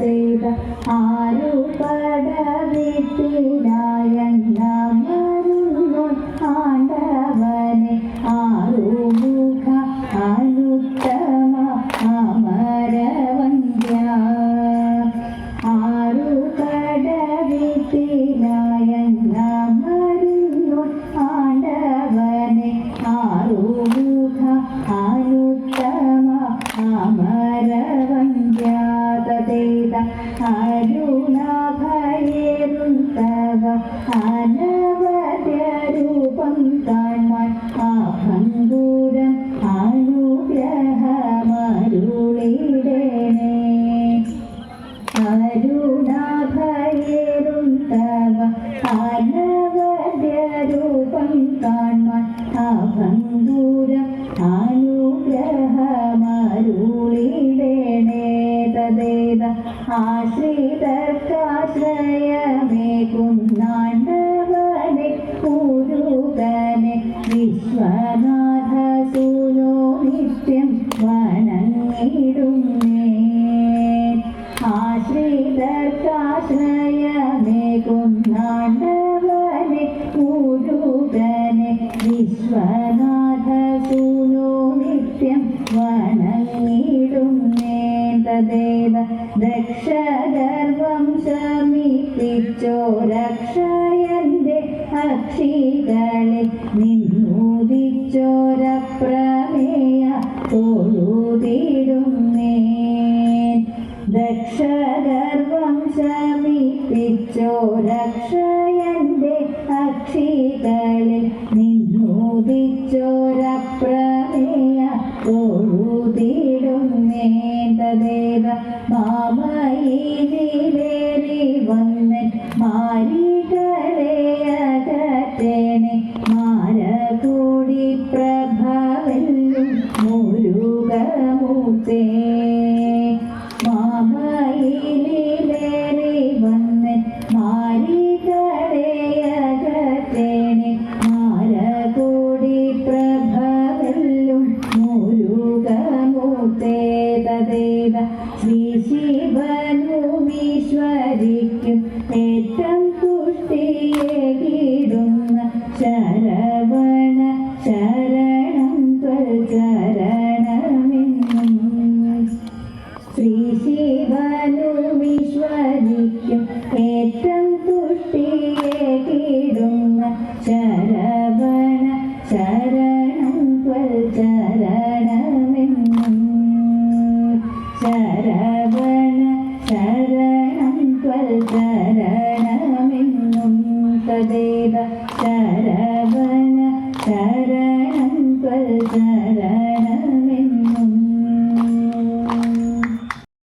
തഥേത ആരു പടവിട്ടിലായങ്ങമരുന്നു ആണ്ടവനെ ആറുമുഖ അനുത്തമ അമരവന്യ ആരു കടവിട്ടിലായങ്ങമരുന്നു ആണ്ടവനെ ആറുമുഖ അനുത്തമ അമരവന്യാതേത അരുണാഭയേറും തവ അനവദ്യരൂപം കാൺമാൻ ആഭംഗൂരം അനുഗ്രഹമരുളിടേണേ അരുണാഭയേറും തവ അനവദ്യരൂപം കാൺമാൻ അഭംഗൂരം ആശ്രിതർക്കാശ്രയമേകുന്നാണ്ടവനെ പൂരുകനെ വിശ്വനാഥ സൂനോ നിത്യം വണങ്ങിടുന്നേ. ആശ്രിതർക്കാശ്രയമേകുന്നാണ്ടവനെ പൂരുകനെ വിശ്വനാഥ സുനോ നിത്യം വണങ്ങിടുന്നേ തദേവ ദക്ഷഗർവം ശമിപ്പിച്ചോ രക്ഷയന്റെ അക്ഷികളെ നിന്നൂതിച്ചോരപ്രമേയ തൊഴുതിടുന്നേ ദക്ഷഗർവം ശമിപ്പിച്ചോ രക്ഷയന്റെ അക്ഷികളെ ദേവ മാമയിലേറി വന്ന് മാരികളെയകത്തേനെ മാരകൂടി പ്രഭാവല്ലും മുരുകമൂത്തേ ദേവ ശ്രീ ശിവനു വിശ്വരിക്കും ഏറ്റം തുഷ്ടിയേകിടുന്ന ശരവണ ശരണം ത്വചര ശരണമെന്നും തദൈവ ശരവണ ശരണം ത്വ